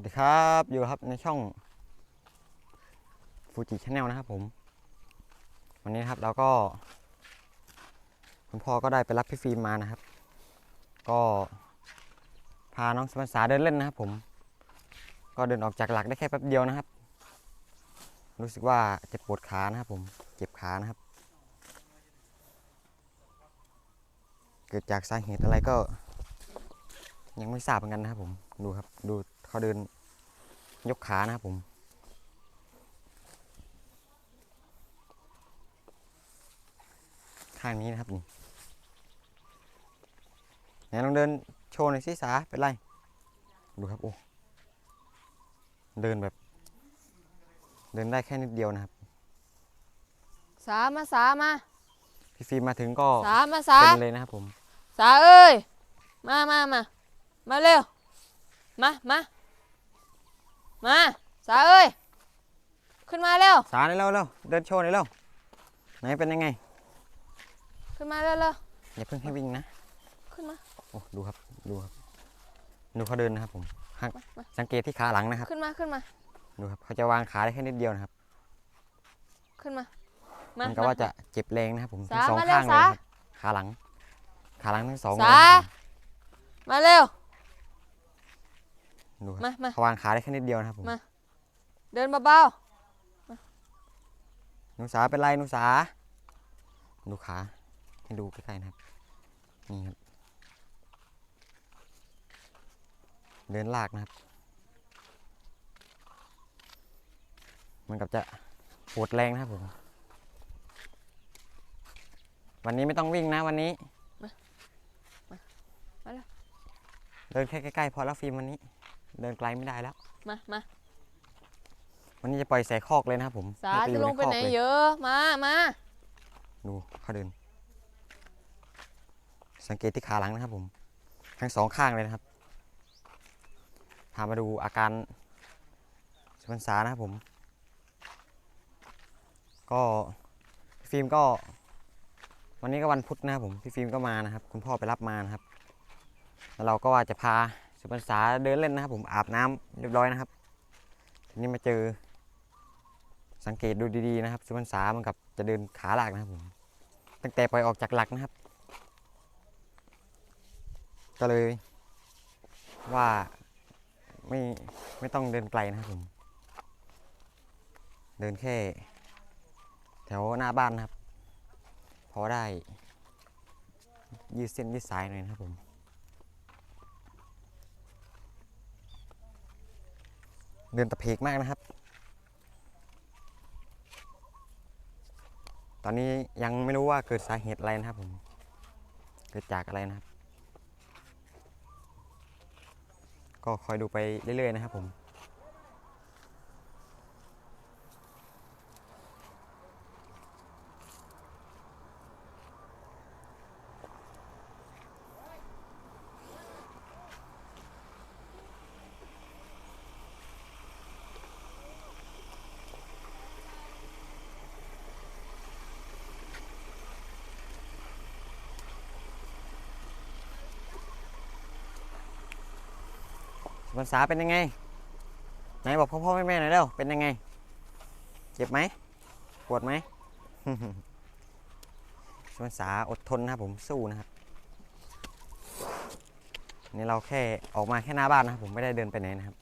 วัสดีครับอยู่ครับในช่องฟูจิชาแนลนะครับผม วันนี้นครับเราก็ คุณพ่อก็ได้ไปรับพี่ฟิล์มมานะครับ ก็พาน้องสมัสาเดินเล่นนะครับผม ก็เดินออกจากหลักได้แค่แป๊บเดียวนะครับ รู้สึกว่าจะปวดขานะครับผมเจ็บขานะครับ เกิดจากสาเหตุอะไรก็ยังไม่ทราบเหมือนกันนะครับผม ดูครับ ดู เขาเดินยกขานะครับผมข้างนี้นะครับนี่ไหนลองเดินโชว์หน่อยสิสาเป็นไร ดูครับโอ้เดินแบบ เดินได้แค่นิดเดียวนะครับ สามาสามาพี่ฟิล์มมาถึงก็สามาสาเป็นเลยนะครับผม สาเอ้ย มามามามาเร็ว มามา มาสาเอ้ย ขึ้นมาเร็ว สาเร็วๆเร็วเดินโชว์หน่อยเร็วไหนเป็นยังไง ขึ้นมาเร็วเร็วอย่าเพิ่งให้วิ่งนะ ขึ้นมา โอ้ดูครับดูครับ ดูเขาเดินนะครับผมหักมามาสังเกตที่ขาหลังนะครับ ขึ้นมาขึ้นมา ดูครับเขาจะวางขาได้แค่นิดเดียวนะครับ ขึ้นมามามันก็ว่าจะเจ็บแรงนะครับผมทั้งสาสองมาเร็วข้างเลยสานะครับขาหลัง ขาหลังทั้งสองเลยสานะครับผมมาเร็ว ดูครับมามา เขาวางขาได้แค่นิดเดียวนะครับผมมา เดินเบาหนูสาเป็นไรหนูสาดูขาให้ดูใกล้ๆนะครับนี่ครับเดินลากนะครับเหมันกับจะปวดแรงนะครับผมวันนี้ไม่ต้องวิ่งนะวันนี้ เดินแค่ใกล้ๆพอแล้วฟิล์มวันนี้ เดินไกลไม่ได้แล้วๆมามาวันนี้จะปล่อยใส่คอกเลยนะครับผมสาให้จะอยู่ลงไปใคอกไหนเลยเยอะ มามาดูเขาเดิน สังเกตที่ขาหลังนะครับผม ทั้งสองข้างเลยนะครับ พามาดูอาการสมันสานะครับผม ก็พี่ฟิล์มก็ วันนี้ก็วันพุธนะครับผม พี่ฟิล์มก็มานะครับ คุณพ่อไปรับมานะครับ แล้วเราก็ว่าจะพา สุพรรณษาเดินเล่นนะครับผมอาบน้ำเรียบร้อยนะครับ ทีนี้มาเจอ สังเกตดูดีๆนะครับสุพรรณษามันกับจะเดินขาหลักนะครับผมตั้งแต่ปล่อยออกจากหลักนะครับ ก็เลย ว่าไม่ไม่ต้องเดินไกลนะครับผม เดินแค่ แถวหน้าบ้านนะครับ พอได้ยืดเส้นยืดสายหน่อยนะครับผม เดินตะเพกมากนะครับ ตอนนี้ยังไม่รู้ว่าเกิดสาเหตุอะไรนะครับผม เกิดจากอะไรนะครับ ก็คอยดูไปเรื่อยๆนะครับผม สุพรรษาเป็นยังไง ไหนบอกพ่อพ่อแม่แม่หน่อยเร็วเป็นยังไง เจ็บไหมปวดไหมสุพรรษาอดทนนะครับผมสู้นะครับนี่เราแค่ออกมาแค่หน้าบ้านนะครับผมไม่ได้เดินไปไหนนะครับ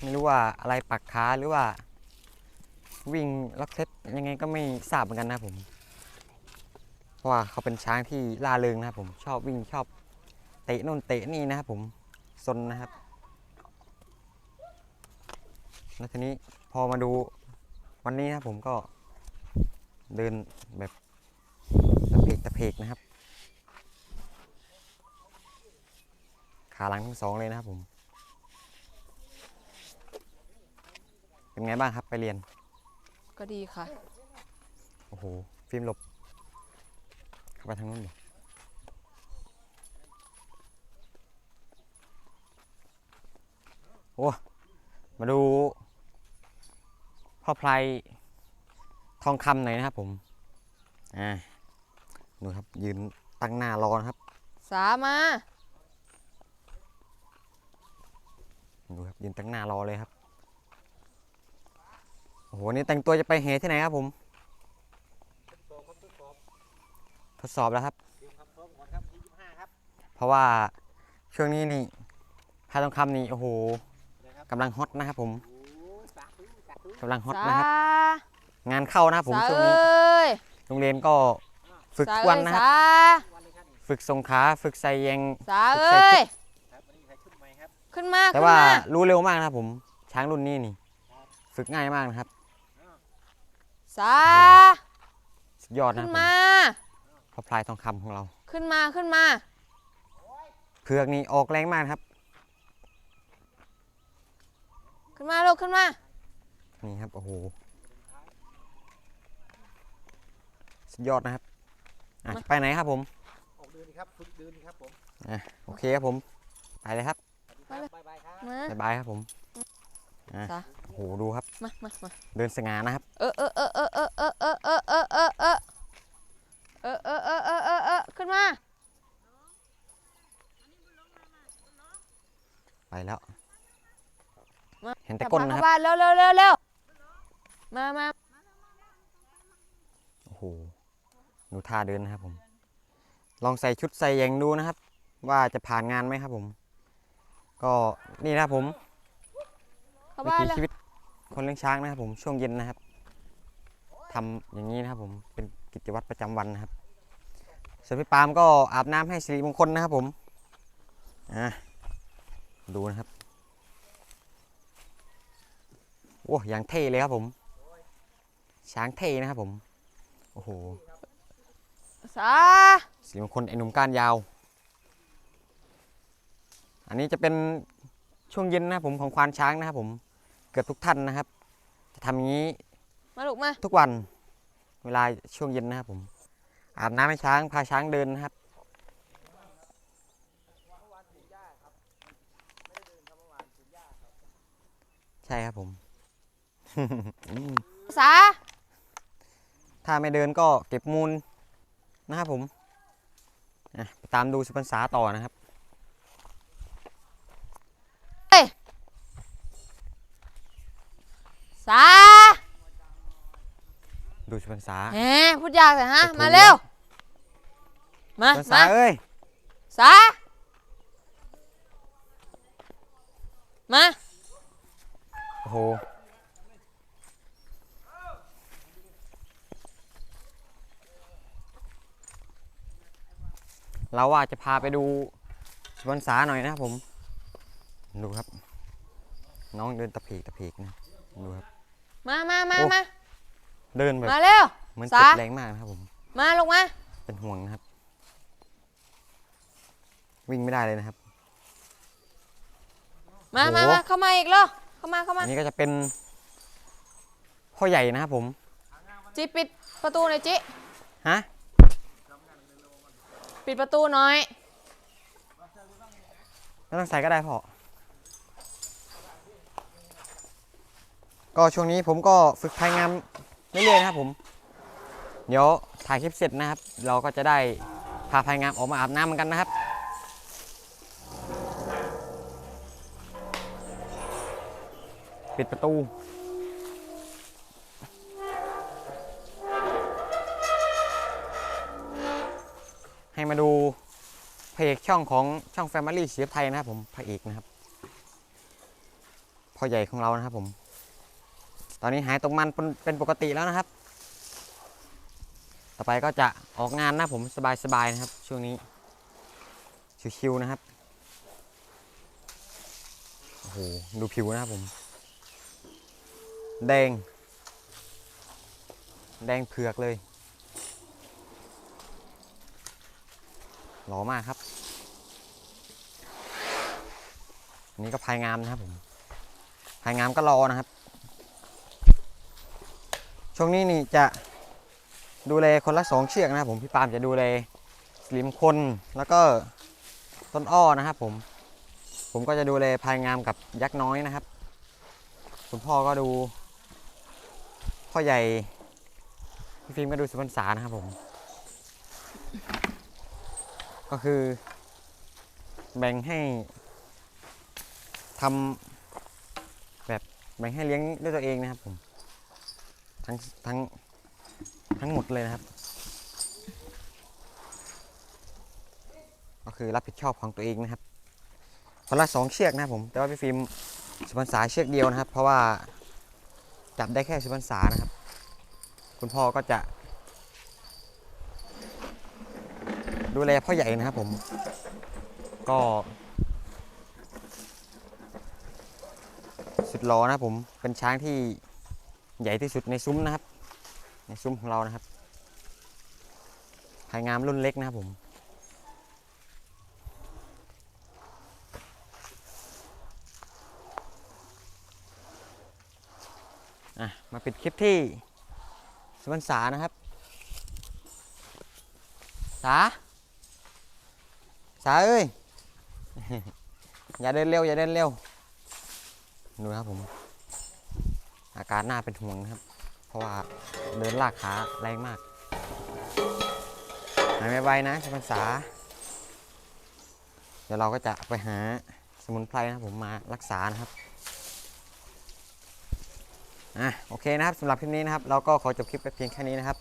ไม่รู้ว่าอะไรปักขาหรือว่าวิ่งล็อกเซ็ตยังไงก็ไม่ทราบเหมือนกันนะผม เพราะว่าเขาเป็นช้างที่ล่าเริงนะครับผมชอบวิ่งชอบเตะนู่นเตะนี่นะครับผมซนนะครับ แล้วทีนี้พอมาดูวันนี้นะครับผมก็เดินแบบตะเพกตะเพกนะครับ ขาหลังทั้งสองเลยนะครับผม เป็นไงบ้างครับไปเรียน ก็ดีค่ะ โอ้โห ฟิล์มหลบเข้า ไปทางนู้นดิโอ้ มาดูพ่อไพรทองคำหน่อยนะครับผม อ่า ดูครับ ยืนตั้งหน้ารอนะครับ สามา ดูครับ ยืนตั้งหน้ารอเลยครับ โอ้โห นี่แต่งตัวจะไปเหที่ไหนครับผม ทดสอบแล้วครับ เพราะว่าช่วงนี้นี่พายทองคำนี่โอ้โหกำลังฮอตนะครับผมกำลังฮอตสานะครับ งานเข้านะครับผมสาช่วงเอนี้้ยโรงเรียนก็ฝึกสาทุกเอ้วันยนะครับสาฝึกทรงขาฝึกใส่แยงสาเอ้ยขึ้นมาแต่ขึ้นว่ามารู้เร็วมากนะครับผมช้างรุ่นนี้นี่ ฝึกง่ายมากนะครับสาสุดยอดนะคขึ้รับนผมมาพ อพลายทองคำของเรา ขึ้นมาขึ้นมา เผือกนี่ออกแรงมากนะครับ ขึ้นมาลูกขึ้นมา นี่ครับ โอ้โห สุดยอดนะครับอะไปไหนครับผม ออกเดินดีครับฝึกเดินดีครับผมโอเคครับผม ไปเลยครับบายบายครับ มา บ๊ายบายครับผมอะจ้ะ โอ้โห ดูครับ มามามาเดินสง่านะครับ เออเออเออเออเออเออเออเออเออเออเออเออเออเออเออเออเออขึ้นมา ไปแล้ว มา เห็นแต่ก้นนะค เข้ารับบ้านเร็วเร็วเร็วเร็วมามาโอ้โหดูท่าเดินนะครับผม ลองใส่ชุดใส่แยงดูนะครับ ว่าจะผ่านงานไหมครับผม ก็นี่นะครับผมเข้าวิบ้านถีเลยชีวิตคนเลี้ยงช้างนะครับผมช่วงเย็นนะครับทำอย่างนี้นะครับผมเป็นกิจวัตรประจำวันนะครับส่วนพี่ปาล์มก็อาบน้ำให้สิริมงคลนะครับผมอะดูนะครับ โอ้อย่างเท่เลยครับผม ช้างเท่นะครับผม โอ้โหสาสิริมงคลไอ้หนุ่มก้านยาว อันนี้จะเป็นช่วงเย็นนะครับผมของควานช้างนะครับผม เกือบทุกท่านนะครับ จะทำอย่างนี้มาลูกมาทุกวันเวลาช่วงเย็นนะครับผม อาบน้ำให้ช้างพาช้างเดินนะครับใช่ครับผม สาถ้าไม่เดินก็เก็บมูลนะครับผมอะไปตามดูสุพรรษาต่อนะครับสาดูสุพรรษาแหมพูดยากแต่ฮะจะถูกมาเร็ว มาสุพรรษามาเอ้ยสามา โอ้โห เราว่าจะพาไปดูสวนสาหน่อยนะครับผม ดูครับ น้องเดินตะเพกตะเพกนะดูครับ มามามาโอ้ มาเดินแบบมาเร็ว เหมือนสาเจ็บแรงมากนะครับผม มาลงมา เป็นห่วงนะครับ วิ่งไม่ได้เลยนะครับ มามาโอ้โห มาเข้ามาอีกเหรอเข้ามาเข้ามาอันนี้ก็จะเป็นพ่อใหญ่นะครับผม จิปิดประตูหน่อยจิฮะ ปิดประตูน่อย ไม่ต้องใส่ก็ได้พ่อ ก็ช่วงนี้ผมก็ฝึกพายงามเรื่อยๆนะครับผม เดี๋ยวถ่ายคลิปเสร็จนะครับ เราก็จะได้พาพายงามออกมาอาบน้ำเหมือนกันนะครับ ปิดประตู มาดูพระเอกช่องของช่อง Family เสียไทยนะครับผมพระเอกนะครับพ่อใหญ่ของเรานะครับผม ตอนนี้หายตรงมันเป็นปกติแล้วนะครับ ต่อไปก็จะออกงานนะผมสบายๆนะครับ ช่วงนี้ชิวๆนะครับโอ้โหดูผิวนะครับผม แดง แดงเผือกเลย หล่อมากครับอันนี้ก็พายงามนะครับผมพายงามก็รอนะครับ ช่วงนี้นี่จะดูแลคนละสองเชือกนะครับผมพี่ปามจะดูแลสลิมคนแล้วก็ต้นอ้อนะครับผม ผมก็จะดูแลพายงามกับยักษ์น้อยนะครับ คุณพ่อก็ดูพ่อใหญ่พี่ฟิล์มก็ดูสุพรรษานะครับผม ก็คือแบ่งให้ทำแบบแบ่งให้เลี้ยงด้วยตัวเองนะครับผมทั้งทั้งทั้งหมดเลยนะครับ ก็คือรับผิดชอบของตัวเองนะครับคนละสองเชือกนะครับผมแต่ว่าพี่ฟิล์มสุพรรษาเชือกเดียวนะครับ เพราะว่าจับได้แค่สุพรรษานะครับ คุณพ่อก็จะ ดูแลพ่อใหญ่นะครับผม ก็สุดล้อนะผมเป็นช้างที่ใหญ่ที่สุดในซุ้มนะครับ ในซุ้มของเรานะครับภายงามรุ่นเล็กนะครับผม อะ มาปิดคลิปที่สุวรรณสานะครับ สา สาเอ้ย อย่าเดินเร็ว อย่าเดินเร็ว ดูนะครับผม อาการหน่าเป็นห่วงนะครับ เพราะว่าเดินลากขาแรงมากหายไม่ไวๆนะสุพรรษา เดี๋ยวเราก็จะไปหาสมุนไพรนะครับผมมารักษานะครับอะโอเคนะครับสำหรับคลิปนี้นะครับ เราก็ขอจบคลิปไปเพียงแค่นี้นะครับ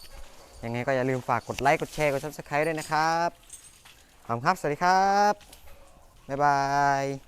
ยังไงก็อย่าลืมฝากกดไลค์ กดแชร์ กด subscribe ด้วยนะครับ ขอบคุณครับ สวัสดีครับ บ๊ายบาย